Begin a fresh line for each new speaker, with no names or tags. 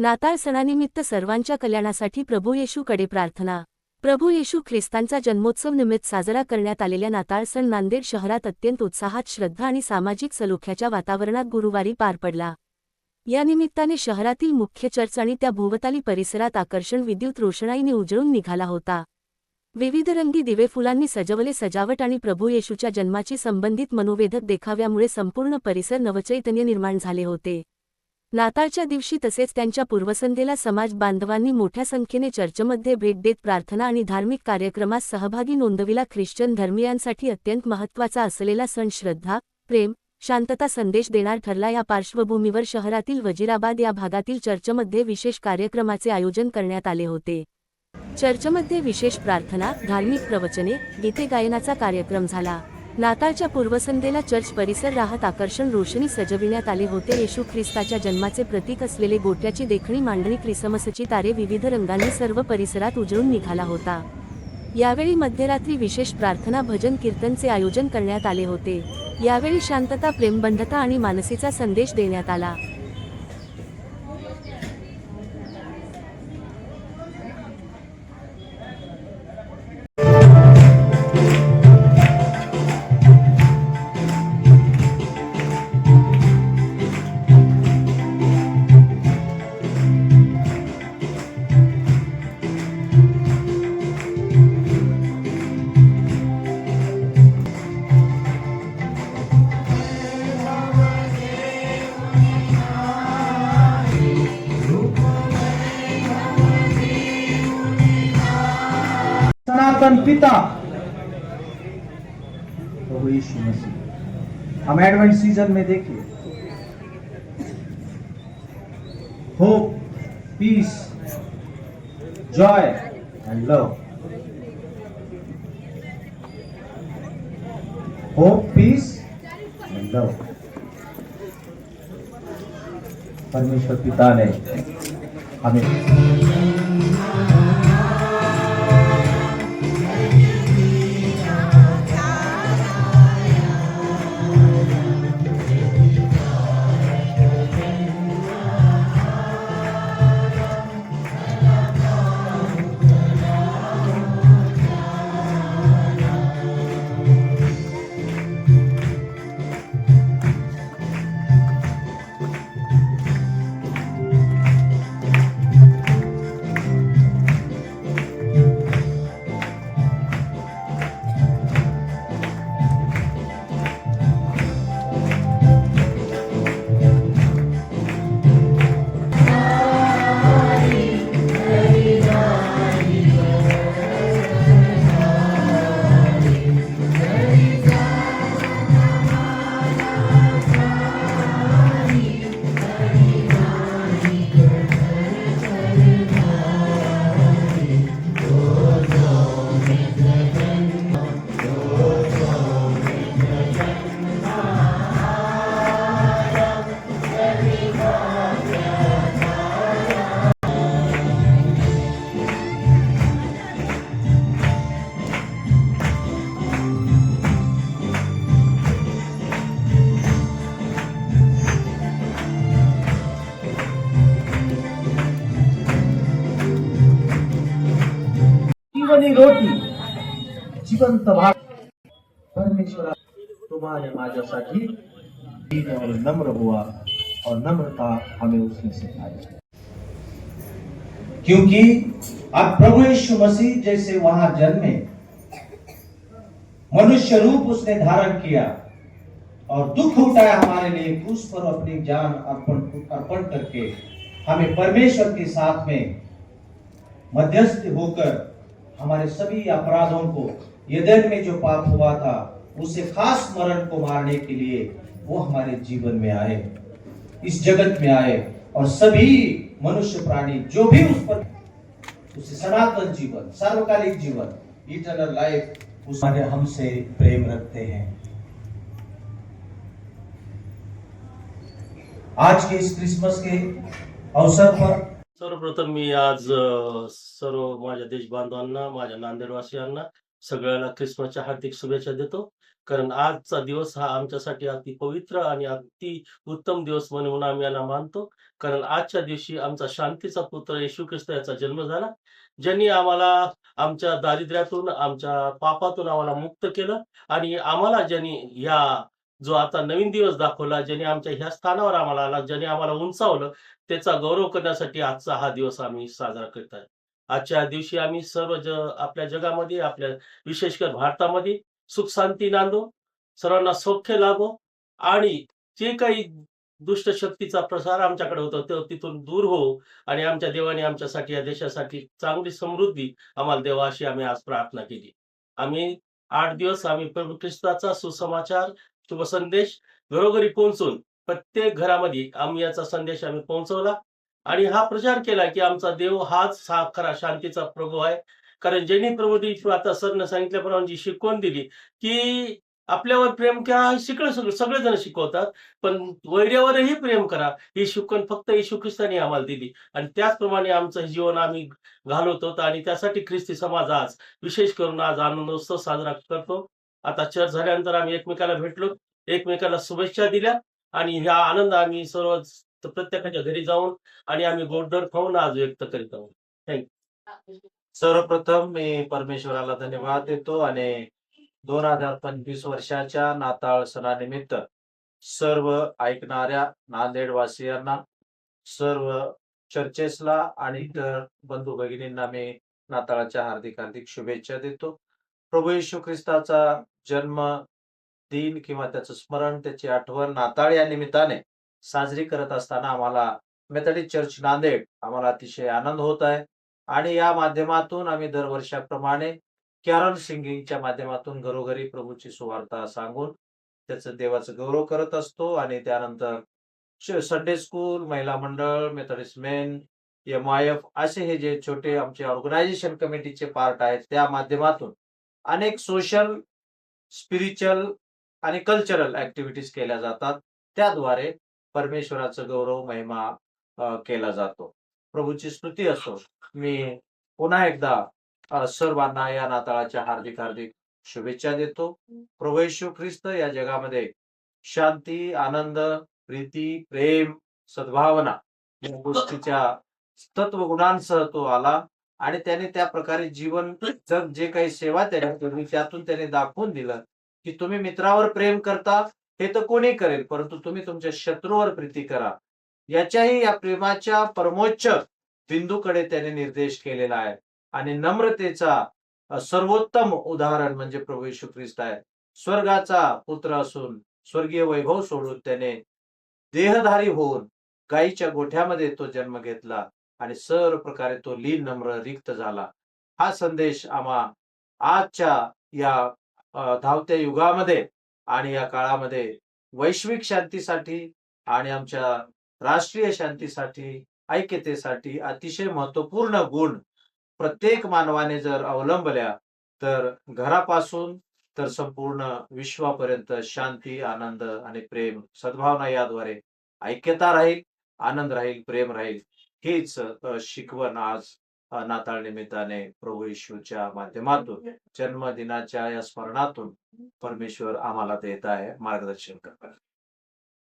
नाताळ सणानिमित्त सर्वांच्या कल्याणासाठी प्रभू येशूकडे प्रार्थना. प्रभू येशू ख्रिस्तांचा जन्मोत्सव निमित्त साजरा करण्यात आलेल्या नाताळ सण नांदेड शहरात अत्यंत उत्साहात श्रद्धा आणि सामाजिक सलोख्याच्या वातावरणात गुरुवारी पार पडला. या निमित्ताने शहरातील मुख्य चर्च आणि त्या भोवताली परिसरात आकर्षण विद्युत रोषणाईने उजळून निघाला होता. विविध रंगी दिवे फुलांनी सजवले सजावट आणि प्रभू येशूच्या जन्माची संबंधित मनोवेधक देखाव्यामुळे संपूर्ण परिसर नवचैतन्य निर्माण झाले होते. नाताळच्या दिवशी तसेच त्यांच्या पूर्वसंध्येला समाज बांधवांनी मोठ्या संख्येने चर्चमध्ये भेट देत प्रार्थना आणि धार्मिक कार्यक्रमात सहभागी नोंदविला ख्रिश्चन धर्मियांसाठी अत्यंत महत्त्वाचा असलेला सण श्रद्धा प्रेम शांतता संदेश देणार ठरला. या पार्श्वभूमीवर शहरातील वजिराबाद या भागातील चर्चमध्ये विशेष कार्यक्रमाचे आयोजन करण्यात आले होते. चर्चमध्ये विशेष प्रार्थना धार्मिक प्रवचने गीते गायनाचा कार्यक्रम झाला. नाताळच्या पूर्वसंध्येला चर्च परिसर राहत आकर्षण रोषणी सजविण्यात आले होते. येशू ख्रिस्ताच्या जन्माचे प्रतीक असलेले गोट्याची देखणी मांडणी क्रिसमसची तारे विविध रंगांनी सर्व परिसरात उजळून निघाला होता. यावेळी मध्यरात्री विशेष प्रार्थना भजन कीर्तनचे आयोजन करण्यात आले होते. यावेळी शांतता प्रेमबंधता आणि मानसीचा संदेश देण्यात आला.
सनातन पिता प्रभु यीशु मसीह। हम एडवेंट सीजन में देखिए। Hope peace joy and love hope peace and love परमेश्वर पिता ने हमें जीवनी रोटी। जिवंत भाग। परमेश्वरा, तुम्हारे माझ्यासाठी नम्र हुआ और नम्रता हमें उसने सिखाई। क्योंकि अब प्रभु यीशु मसीह जैसे वहाँ जन्मे, मनुष्य रूप उसने धारण किया और दुख उठाया हमारे लिए क्रूस पर अपनी जान अर्पण अर्पण करके हमें परमेश्वर के साथ में मध्यस्थ होकर हमारे सभी अपराधों को यदन में जो पाप हुआ था, उसे खास मरण को मारने के लिए वो हमारे जीवन में आए, इस जगत में आए, और सभी मनुष्य प्राणी जो भी उस पर, उसे सनातन जीवन, सार्वकालिक जीवन इटर्नल लाइफ उस हमसे प्रेम रखते हैं। आज के इस क्रिसमस के अवसर पर
सर्वप्रथम मी आज सर्व माझ्या देश बांधवांना माझ्या नांदेडवासियांना सगळ्यांना ख्रिसमसच्या हार्दिक शुभेच्छा देतो. कारण आजचा दिवस हा आमच्यासाठी अति पवित्र आणि अति उत्तम दिवस म्हणून आम्ही याला मानतो. कारण आजच्या दिवशी आमचा शांतीचा पुत्र येशू ख्रिस्त याचा जन्म झाला ज्यांनी आम्हाला आमच्या दारिद्र्यातून आमच्या पापातून आम्हाला मुक्त केलं आणि आम्हाला ज्यांनी या जो आता नवीन दिवस दाखवला ज्याने आमच्या ह्या स्थानावर आम्हाला आला ज्याने आम्हाला उंचावलं त्याचा गौरव करण्यासाठी आजचा हा दिवस आम्ही साजरा करत आहे. आजच्या दिवशी आम्ही सर्व ज आपल्या जगामध्ये आपल्या विशेषकर भारतामध्ये सुख शांती नांदो सर्वांना सौख्य लाभो आणि जे काही दुष्ट शक्तीचा प्रसार आमच्याकडे होतो तो तिथून दूर हो आणि आमच्या देवाने आमच्यासाठी या देशासाठी चांगली समृद्धी आम्हाला देवा अशी आम्ही आज प्रार्थना केली. आम्ही आठ दिवस आम्ही प्रभू ख्रिस्ताचा सुसमाचार शुभ संदेश. घरोघरी पोहोचून प्रत्येक घरामध्ये आम्ही याचा संदेश आम्ही पोहोचवला आणि हा प्रचार केला की आमचा देव हाच हा खरा शांतीचा प्रभू आहे. कारण ज्यांनी प्रभू आता सरनं सांगितल्याप्रमाणे जी शिकवण दिली की आपल्यावर प्रेम करा शिकलं सगळं सगळेजण शिकवतात. पण वैर्यावरही प्रेम करा. ही शिकवण फक्त येशू ख्रिस्ताने आम्हाला दिली. आणि त्याचप्रमाणे आमचं जीवन आम्ही घालवतो आणि त्यासाठी ख्रिस्ती समाज आज विशेष करून आज आनंदोत्सव साजरा करतो. आता चर्च झाल्यानंतर आम्ही एकमेकाला भेटलो. एकमेकाला शुभेच्छा दिल्या आणि ह्या आनंद आम्ही सर्व प्रत्येकाच्या घरी जाऊन आणि आम्ही गोडधर खाऊन आज व्यक्त करीत आहोत.
सर्वप्रथम मी परमेश्वराला धन्यवाद देतो आणि दोन हजार पंचवीस वर्षाच्या नाताळ सणानिमित्त सर्व ऐकणाऱ्या नांदेडवासियांना सर्व चर्चेसला आणि इतर बंधू भगिनींना मी नाताळाच्या हार्दिक हार्दिक शुभेच्छा देतो. प्रभू येशू ख्रिस्ताचा जन्म दिन किंवा त्याचं स्मरण त्याची आठवण नाताळ या निमित्ताने साजरी करत असताना आम्हाला मेथडिस्ट चर्च नांदेड आम्हाला अतिशय आनंद होत आहे. आणि या माध्यमातून आम्ही दरवर्षाप्रमाणे कॅरल सिंगिंगच्या माध्यमातून घरोघरी प्रभूची सुवार्ता सांगून त्याचं देवाचं गौरव करत असतो. आणि त्यानंतर संडे स्कूल महिला मंडळ Methodist men M I F असे हे जे छोटे आमचे ऑर्गनायझेशन कमिटीचे पार्ट आहेत त्या माध्यमातून अनेक सोशल स्पिरिच्युअल आणि कल्चरल ऍक्टिव्हिटीज केल्या जातात. त्याद्वारे परमेश्वराचा गौरव महिमा केला जातो. प्रभूची स्तुती असो. मी पुन्हा एकदा सर्वांना या नाताळाच्या हार्दिक हार्दिक शुभेच्छा देतो. प्रभू येशू ख्रिस्त या जगामध्ये शांती आनंद प्रीती प्रेम सद्भावना या गोष्टीच्या तत्वगुणांसह तो आला. आणि त्याने त्या प्रकारे जीवन जग जे काही सेवा त्याने केली त्यातून त्याने दाखवून दिलं की तुम्ही मित्रावर प्रेम करता हे तर कोणी करेल परंतु तुम्ही तुमच्या शत्रूवर प्रीती करा. याच्याही या प्रेमाच्या परमोच्च बिंदूकडे त्याने निर्देश केलेला आहे. आणि नम्रतेचा सर्वोत्तम उदाहरण म्हणजे प्रभू यशू ख्रिस्त आहे. स्वर्गाचा पुत्र असून स्वर्गीय वैभव सोडून त्याने देहधारी होऊन गायीच्या गोठ्यामध्ये तो जन्म घेतला. आणि सर्व प्रकारे तो लीन नम्र रिक्त झाला. हा संदेश आम्हा आजच्या या धावत्या युगामध्ये आणि या काळामध्ये वैश्विक शांतीसाठी आणि आमच्या राष्ट्रीय शांतीसाठी ऐक्यतेसाठी अतिशय महत्त्वपूर्ण गुण प्रत्येक मानवाने जर अवलंबल्या तर घरापासून तर संपूर्ण विश्वापर्यंत शांती आनंद आणि प्रेम सद्भावना याद्वारे ऐक्यता राहील आनंद राहील प्रेम राहील. हेच शिकवण आज नाताळ निमित्ताने प्रभू येशूच्या माध्यमातून जन्मदिनाच्या या स्मरणातून परमेश्वर आम्हाला देत आहे मार्गदर्शन करतात